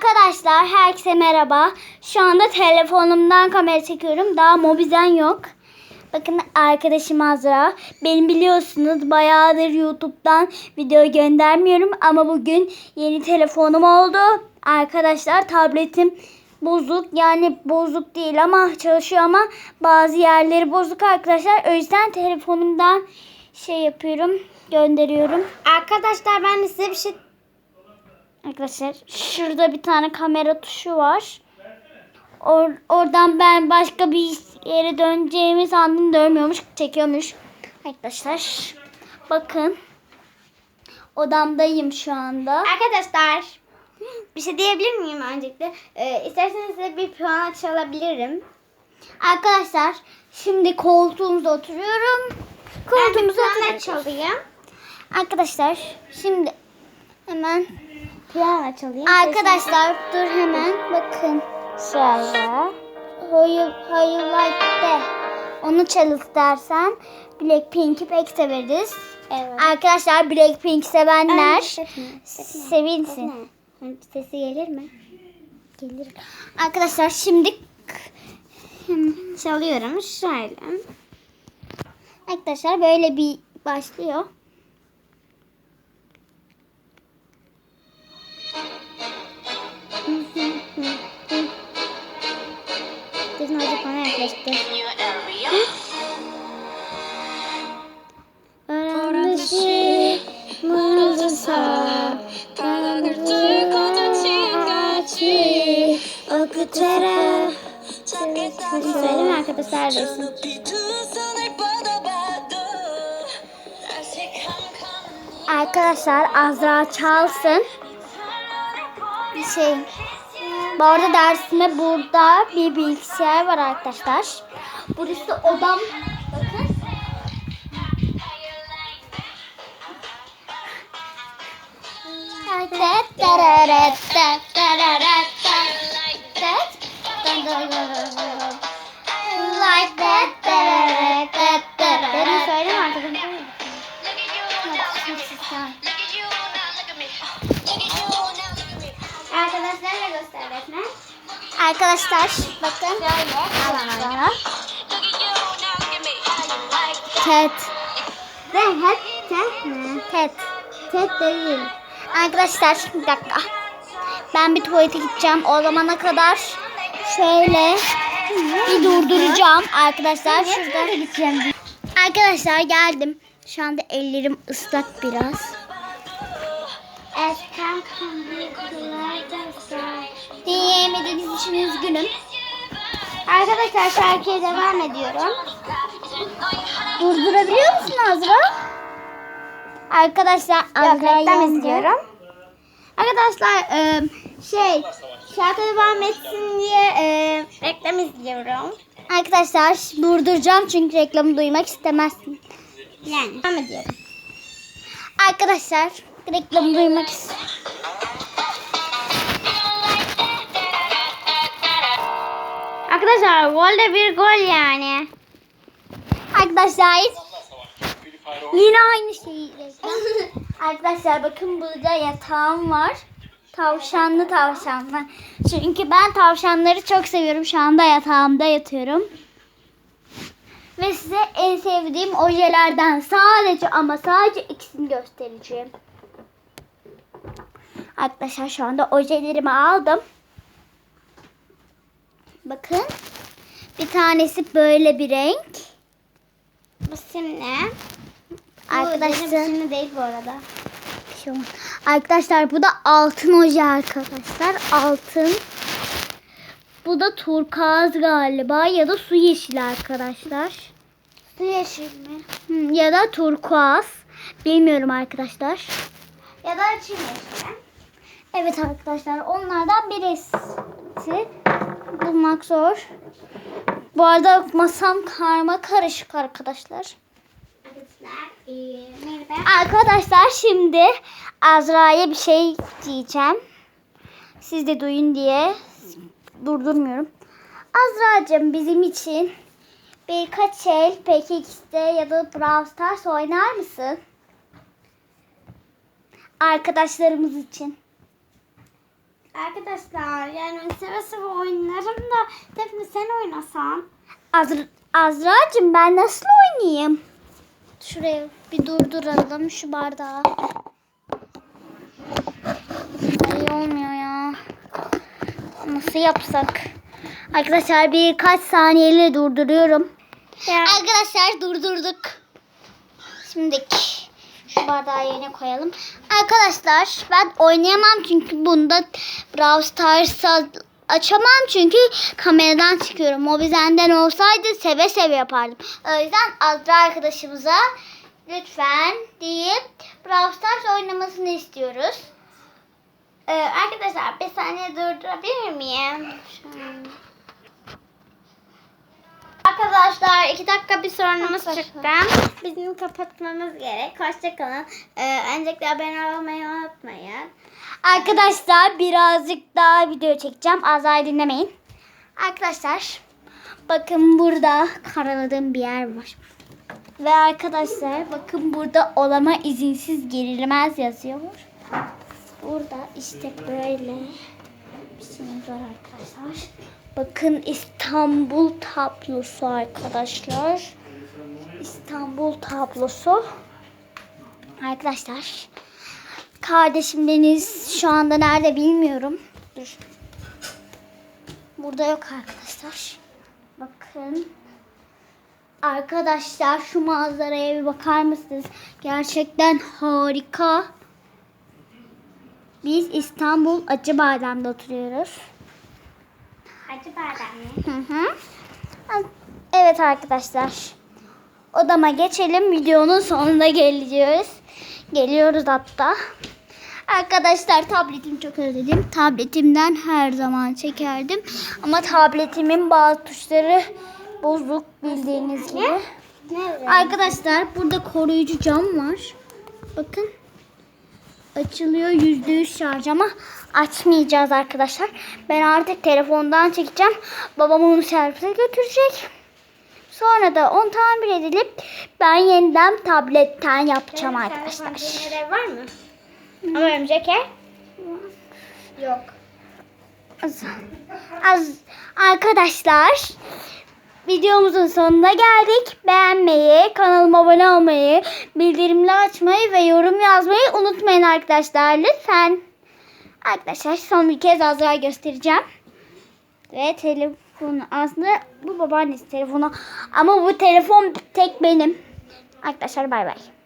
Arkadaşlar herkese merhaba. Şu anda telefonumdan kamera çekiyorum. Daha mobizen yok. Bakın arkadaşım Azra. Benim biliyorsunuz bayağıdır YouTube'dan video göndermiyorum. Ama bugün yeni telefonum oldu. Arkadaşlar tabletim bozuk. Yani bozuk değil ama çalışıyor ama bazı yerleri bozuk arkadaşlar. O yüzden telefonumdan şey yapıyorum. Gönderiyorum. Arkadaşlar ben size bir şey Arkadaşlar şurada bir tane kamera tuşu var. Or- oradan ben başka bir yere döneceğimi sandım dönmüyormuş çekiyormuş. Arkadaşlar bakın odamdayım şu anda. Arkadaşlar bir şey diyebilir miyim öncelikle? Ee, isterseniz size bir piyano çalabilirim. Arkadaşlar şimdi koltuğumuzda oturuyorum. De oturuyorum. çalayım. Arkadaşlar şimdi hemen Piyano çalayım. arkadaşlar dur hemen bakın. Şöyle. Hayır, hayır like de. Onu çal istersen. Blackpink'i pek severiz. Evet. Arkadaşlar Blackpink sevenler Sesini. sevinsin. Sesi gelir mi? Gelir. Arkadaşlar şimdi Çalıyorum şöyle. arkadaşlar böyle bir başlıyor. Okutara Hadi söyleme arkadaşlar resim. Arkadaşlar Azra çalsın. Bir şey. Bu arada dersime burada bir bilgisayar var arkadaşlar. Burası odam. Bakın. Like göster. Arkadaşlar bakın. Şöyle. Ted. Ve hep tek mi? Ted. Tek değil. Arkadaşlar bir dakika. Ben bir tuvalete gideceğim. O zamana kadar şöyle bir durduracağım arkadaşlar. Şurada gideceğim. Arkadaşlar geldim. Şu anda ellerim ıslak biraz. Kanlıklarda Dinleyemediğiniz için üzgünüm. Arkadaşlar şarkıya devam ediyorum. Durdurabiliyor musun Azra? Arkadaşlar Yok Azra reklam yandı. izliyorum. Arkadaşlar e, şey şarkı devam etsin diye e, reklam izliyorum. Arkadaşlar durduracağım çünkü reklamı duymak istemezsin. Yani devam ediyorum. Arkadaşlar reklamı duymak ist- Arkadaşlar gol de bir gol yani. Arkadaşlar yine aynı şeyi Arkadaşlar bakın burada yatağım var. Tavşanlı tavşanlı. Çünkü ben tavşanları çok seviyorum. Şu anda yatağımda yatıyorum. Ve size en sevdiğim ojelerden sadece ama sadece ikisini göstereceğim. Arkadaşlar şu anda ojelerimi aldım. Bakın. Bir tanesi böyle bir renk. Bu simli. Arkadaşlar. Bu simli değil bu arada. An- Arkadaşlar bu da altın oje arkadaşlar. Altın. Bu da turkuaz galiba ya da su yeşili arkadaşlar. Su yeşil mi? Ya da turkuaz. Bilmiyorum arkadaşlar. Ya da çim yeşili. Evet arkadaşlar onlardan birisi. Bulmak zor. Bu arada masam karma karışık arkadaşlar. Arkadaşlar e. Arkadaşlar şimdi Azra'ya bir şey diyeceğim. Siz de duyun diye durdurmuyorum. Azra'cığım bizim için birkaç el PKX'de ya da Brawl Stars oynar mısın? Arkadaşlarımız için. Arkadaşlar yani seve seve oynarım da Defne sen oynasan. Azra, Azra'cığım ben nasıl oynayayım? Şuraya bir durduralım şu bardağı. İyi olmuyor ya. Nasıl yapsak? Arkadaşlar birkaç saniyeli durduruyorum. Arkadaşlar durdurduk. Şimdi şu bardağı yerine koyalım. Arkadaşlar ben oynayamam çünkü bunda Brawl Stars'a açamam çünkü kameradan çıkıyorum. O bizden olsaydı seve seve yapardım. O yüzden Azra arkadaşımıza lütfen deyip Brawl Stars oynamasını istiyoruz. Ee, arkadaşlar bir saniye durdurabilir miyim? Şöyle. Arkadaşlar iki dakika bir sorunumuz çıktı. Bizim kapatmamız gerek. Hoşçakalın. Ee, öncelikle abone olmayı unutmayın. Arkadaşlar birazcık daha video çekeceğim. Azra'yı dinlemeyin. Arkadaşlar bakın burada karaladığım bir yer var. Ve arkadaşlar bakın burada olama izinsiz girilmez yazıyor. Burada işte böyle bir şeyimiz var arkadaşlar. Bakın İstanbul tablosu arkadaşlar. İstanbul tablosu. Arkadaşlar Kardeşim Deniz şu anda nerede bilmiyorum. Dur. Burada yok arkadaşlar. Bakın. Arkadaşlar şu manzaraya bir bakar mısınız? Gerçekten harika. Biz İstanbul Acıbadem'de oturuyoruz. Hacı Badem mi? Hı hı. Evet arkadaşlar. Odama geçelim. Videonun sonuna geleceğiz. Geliyoruz hatta. Arkadaşlar tabletimi çok özledim. Tabletimden her zaman çekerdim. Ama tabletimin bazı tuşları bozuk bildiğiniz gibi. Arkadaşlar burada koruyucu cam var. Bakın. Açılıyor yüzde yüz şarj ama açmayacağız arkadaşlar. Ben artık telefondan çekeceğim. Babam onu servise götürecek. Sonra da on tamir edilip ben yeniden tabletten yapacağım arkadaşlar. Konteyner var mı? Ama örümcek ev? Yok. Az, az arkadaşlar videomuzun sonuna geldik. Beğenmeyi, kanalıma abone olmayı, bildirimleri açmayı ve yorum yazmayı unutmayın arkadaşlar lütfen. Arkadaşlar son bir kez Azra göstereceğim. Ve telefonu aslında bu babaannesi telefonu ama bu telefon tek benim. Arkadaşlar bay bay.